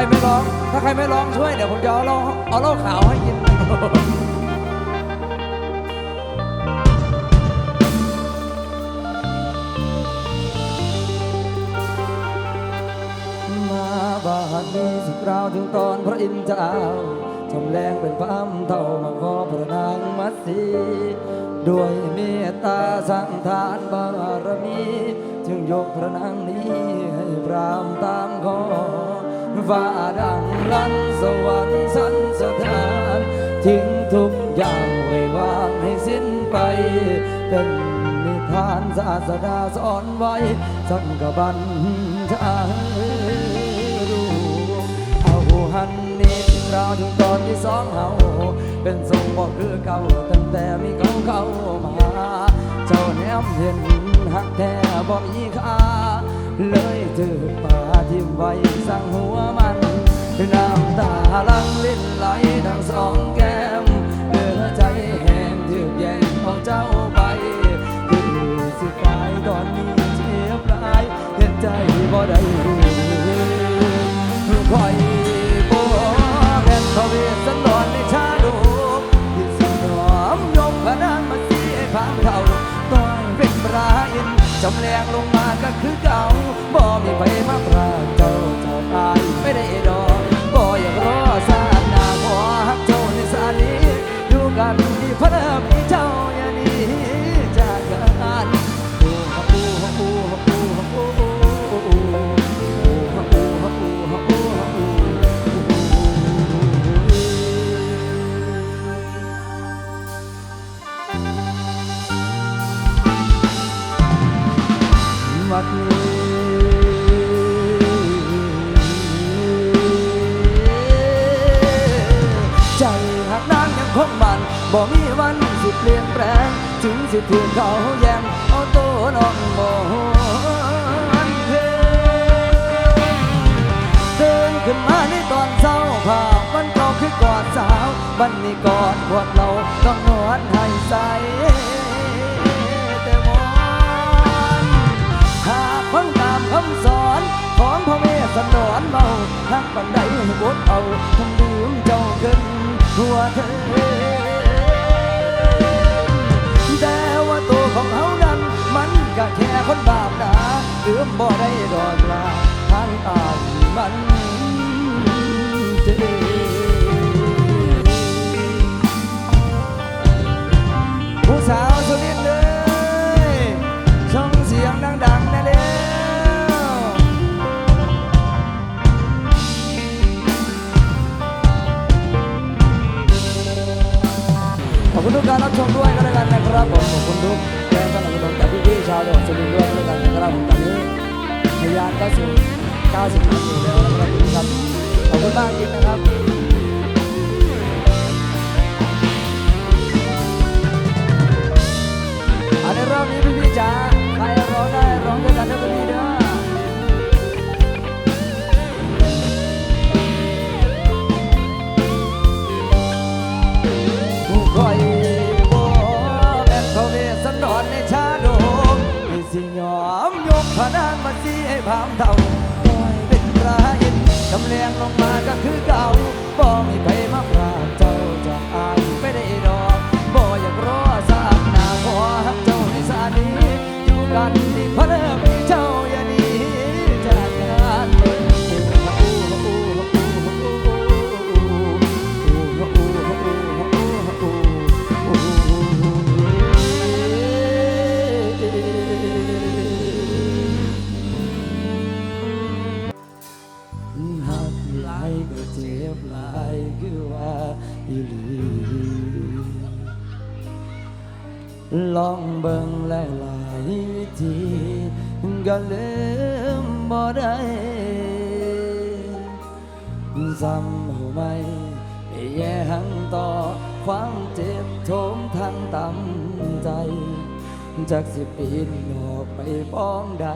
รไม่ร้อง ถ้าใครไม่ร้องช่วยเดี๋ยวผมจะเอาเหล้าเอาเหล้าขาวให้กิน มาบาดนี้สิกราวถึงตอนพระอินทร์เจ้าจำแรงเป็นพระอำเท่ามาขอพระนางมัตสีด้วยเมตตาสังทานบารมี จึงยกพระนางนี้ให้พรามตามขอ ฟ้าดังลั่นสวรรค์สันสถานทิ้งทุกอย่างไว้วางให้สิ้นไป เป็นนิทานศาสดาสอนไว้สังกบันชาดูเอาหันนี้เราถึงตอนที่สองเฮาเป็นทรงบอกคือเก่าตั้งแต่มีเขาเข้ามาเจ้าแนมเห็นหักแท้บ่มีค่าเลยถือป่า ทิ่มไว้สั่งหัวมันน้ำตาลังลิ้นไหลทั้งสองแก้มเหลือใจแห้งถือแย่งของเจ้าไปคือสิกายตอนนี้เจ็บหลายเห็นใจบ่ได้คอยบ่แม่นเขาเวสสันดรในชาดกที่สิยอมยกพระนางมาเสียให้พางเท่าต้องเป็นปราอินจำแรงลงมาก็คือ เขาแยมเอาตัวน้องบ่หวนเพตื่นขึ้นมาในตอนเช้าภาพมันก่าคือกอดสาววันนี้กอดพวกเราต้องนวดให้ใสแต่มอนหากฟังตามคำสอนของพ่อแม่สนอนเมาหักปันใดให้บดเอาทำดื่มเจ้าขึ้นหัวเธอ คนบาปหนาลืมบ่ได้ดอกลาทางอ่านมัน 90นาทีแล้วนะครับขอบคุณมากจริงนะครับ จ ซ้ำเอาไหมแย่หังต่อความเจ็บโทมทั้งต่ำใจ จากสิปีนออกไปป้องใด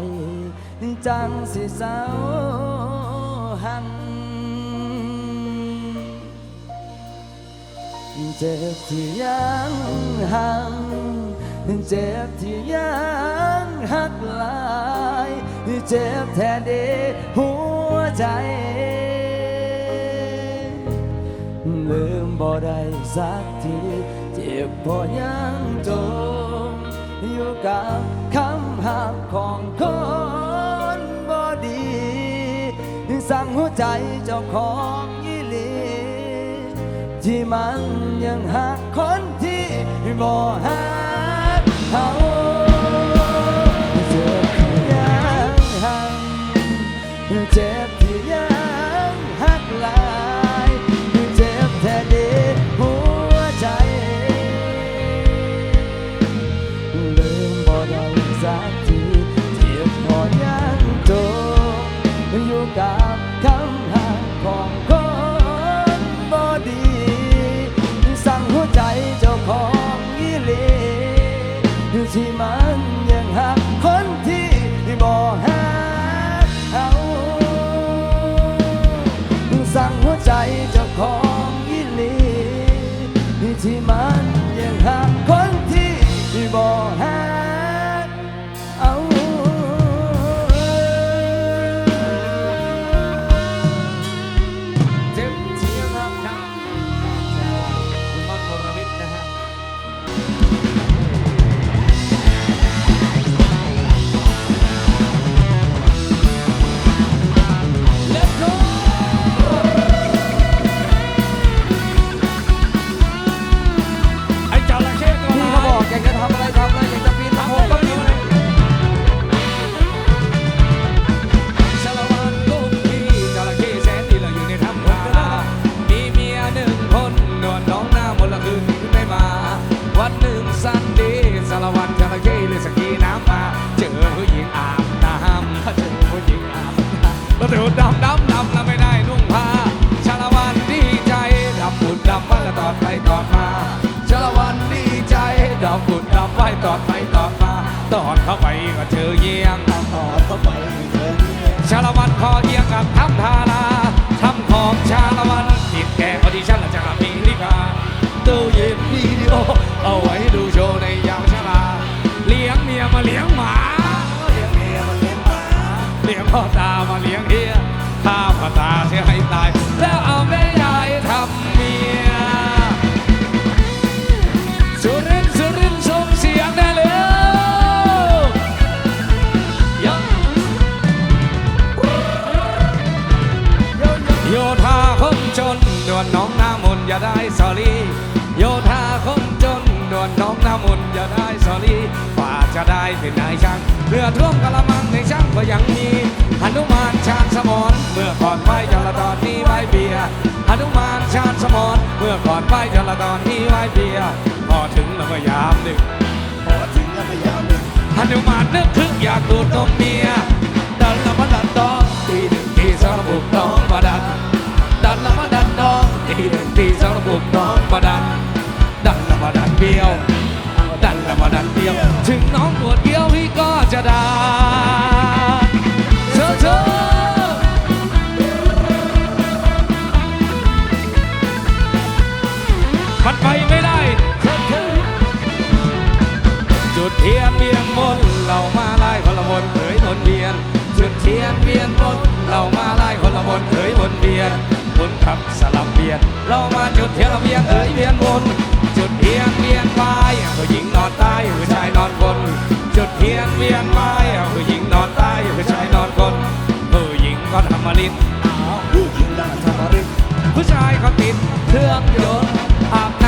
จังสิเศร้าหันเจ็บที่ยังห่างเจ็บที่ยังหักลาย เจ็บแท้เดหัวใจ บ่ได้สักทีเจ็บพอยังจมอยู่กับคำหักของคนบ่ดี สั่งหัวใจเจ้าของยี่หลี ที่มันยังหักคนที่บ่หักเขาเจ็บยังหักเจ็บ เจ้าของยิลีที่มันยังหัก ดำดำดำแล้วไม่ได้นุ่งผ้าชาละวันดีใจดำบุญดำวันละตอดไปตอดมาชาละวันดีใจดำบุญดำไปตอดไปตอดมาตอดเข้าไปก็เจอเยี่ยงต่อเข้าไปเถินชาละวันคอเอียงกับทำทาราทำของชาละวันติดแก่ออดิชั่นจะมีลิกาตู้เย็นวิดีโอเอาไว้ดูโชว์ในยามชาลาเลี้ยงเมียมาเลี้ยงหมาเลี้ยงเมียมันเลี้ยงหมาเลี้ยงพ่อตา มาตาเสียให้ตาย บุกน้องมาดันดันละมาดันเบี้ยวดันละมาดันเบี้ยว ถึงน้องปวดเบี้ยวพี่ก็จะดันเธอเธอมันไปไม่ได้เธอเธอจุดเทียนเวียนมน เรามาไล่คนละมนเผยมนเวียนจุดเทียนเวียนมนเรามาไล่คนละมนเผยมนเวียนมนขับสลับเวียน เรามาจุดเทียนละเวียนเผยเวียนมนจุดเทียนเวียนไปผู้หญิงนอนตายผู้ชายนอนบนจุดเทียนเวียนไปผู้หญิงนอนตายผู้ชายนอนบนผู้หญิงก็ทำมาลินผู้หญิงดังธรรมริกผู้ชายก็ติดเครื่องยนต์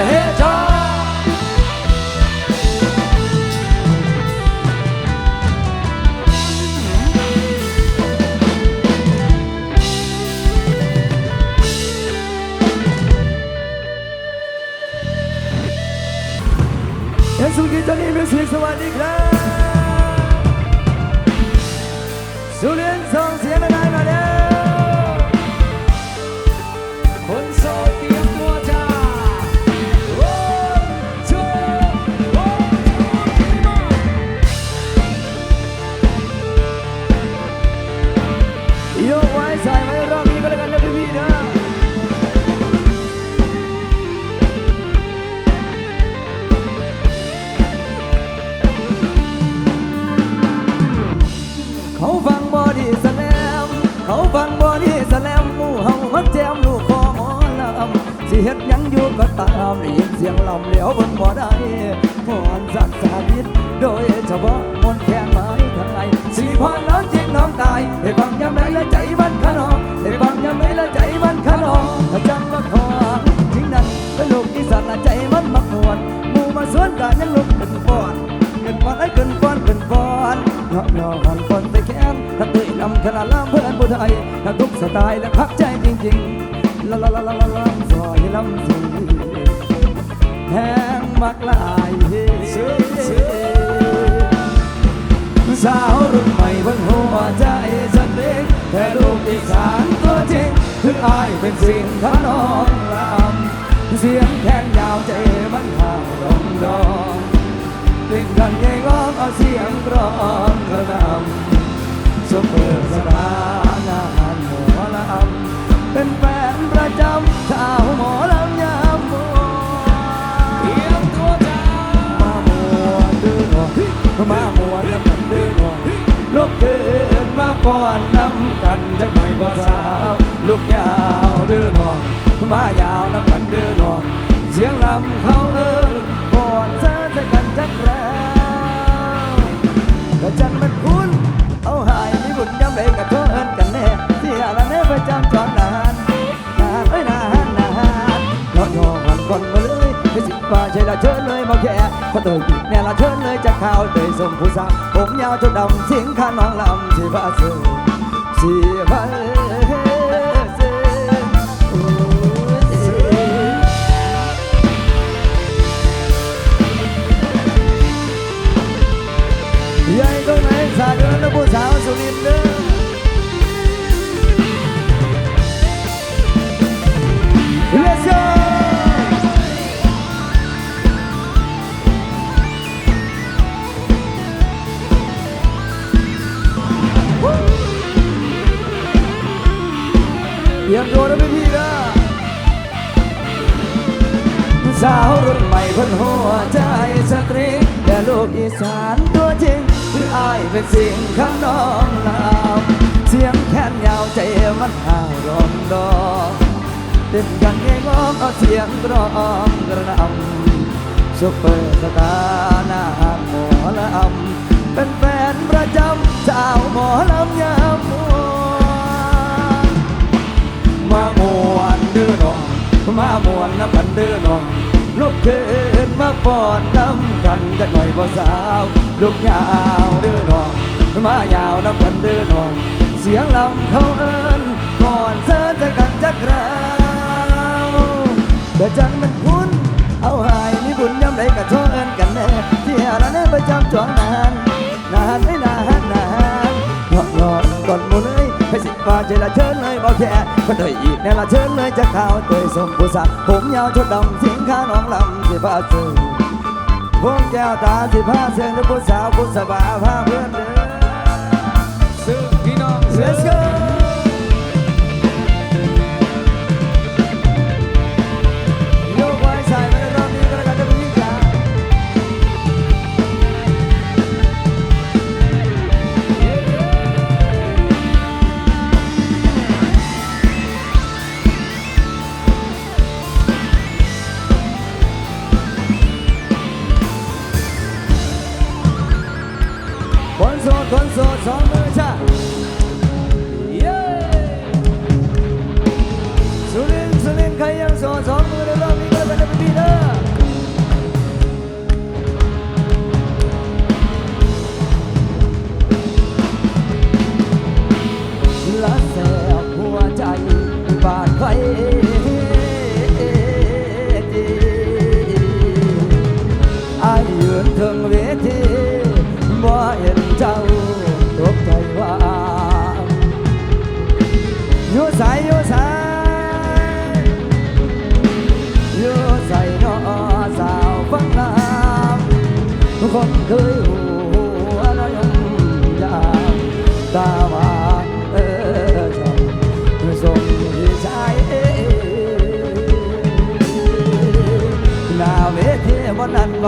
the hedgehog. Yes, we get the name is here, so I declare. Students, on the other night. ตามได้ยินเสียงลำเลี้ยวบนบ่อได้มอนสัตว์สาธิตโดยเฉพาะ รองดอเต็มกันให้งเอาเสียงร้องกระนำสุเปอร์สตาร์หน้าหมอละอำเป็นแฟนประจำสาวหมอลำยามมววมามวนเดื้อนองมามวนน้ำกันเดื้อนองลูกเขึ้นมาป้อนน้ำกันจะหน่อยบ่สาวลูกยาวเดื้อนองมายาวน้ำกันเดื้อนองเสียงลำเขาเอิญ อนเธอจะกันจากเราเบอจังมันพุ่นเอาหายมีบุญย้ำไรกับโชคเอินกันแน่ที่หาละแน่ประจำจวงนานนานไม่นานนานหอกหอกก่อนมูเลยไปสิมาเจรเชิญเลยเบาแค่คนเดยอีกแน่ละเชิญเลยจะข่าวเตยสมผู้สัผมยาวชุดดำทิ้งข้าน้องลำสิพาเจอพวงแก้วตาสิบห้าเซียงผู้สาวผู้สบาพาเพื่อนเด้อซึ่งพี่น้อง Let's go วันนั้นไป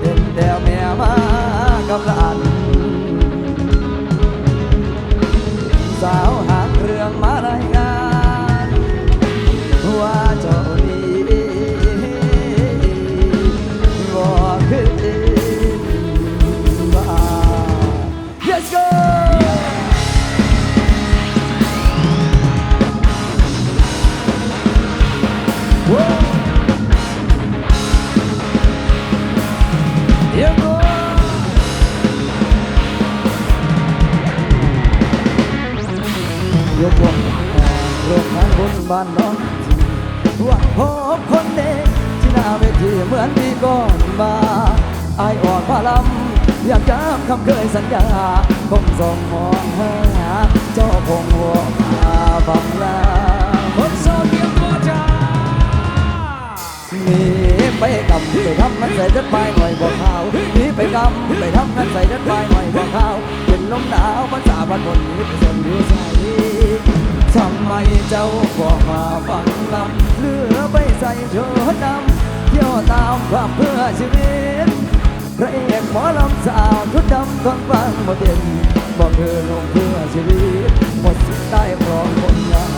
เห็นแต้วแม่มากับหลาน บ้านน้องหวังพบคนเด็กที่หน้าเวทีเหมือนปีก่อนมาไอายออกมาลำอยากจำคำเคยสัญญาคงส่งมองหาเจ้าคงหัวมาบังลาคนโซเดียมตัวจ้าหนีไปกำไปทำนั้นใส่ดัดไปหน่อยบอกข่าวหนีไปกำไปทำนั้นใส่ดัดไปหน่อยบอกข่าวเป็นลมหนาวภาษาบ้านบนนี้ไปส่งอยู่ใส่ ทำไมเจ้าบอกมาฟังลำเหลือไปใส่เชิดดำเที่ยวตามความเพื่อชีวิตพระเอกหมอลำสาวชุดดำต้องฟังบ่เด่นบอกเธอลงเพื่อชีวิตหมดสิ้นได้พร้อมคนงาน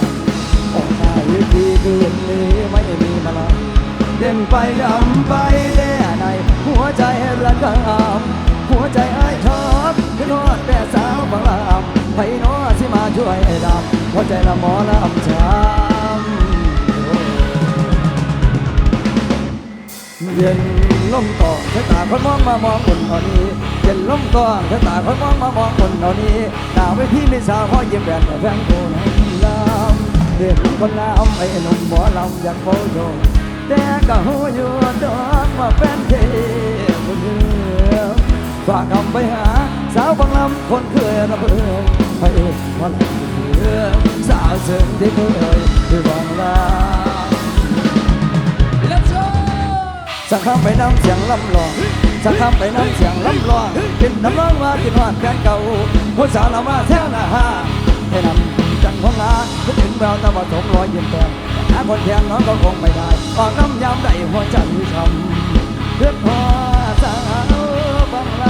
ออกหน้าเวทีคืนนี้ไม่มีมาลำเด่นไปดำไปแด่ในหัวใจระกำหัวใจไอ้ชอบขึ้นฮอดแต่สาวบางลำ ผโน้อสิมาช่วยดำหัวใจละหมอลำช้ำเย็นลมต่อสายตาคนมองมามองคนเท่านี้เย็นลมต่อสายตาคนมองมามองคนเท่านี้หน้าเวทีมีสาวพอยิ้มแย้มแต่แฟนโกนลำเด็กคนลำไอ้หนุ่มหมอลำอยากโบโยแต่ก็หูอยู่ดอกว่าแฟนเทคนเดียวฝากคำไปหา สาวบางลำคนเคยระเบิดไปเอกหมอลำเถื่อสาวเสริมที่เคยที่บางลาเลตโซสักคำไปน้ำเสียงลำลองสักคำไปน้ำเสียงลำลองกินน้ำร้องว่ากินหวานแฟนเก่าผู้สาวเรามาแท้หน้าห้าให้นำจังของงาคิดถึงแววตาว่าสมรอยยิ้มแต้มหาคนแทนน้องก็คงไม่ได้ออกน้ำยามได้หัวใจช้ำเพื่อนพอสาวบางลำ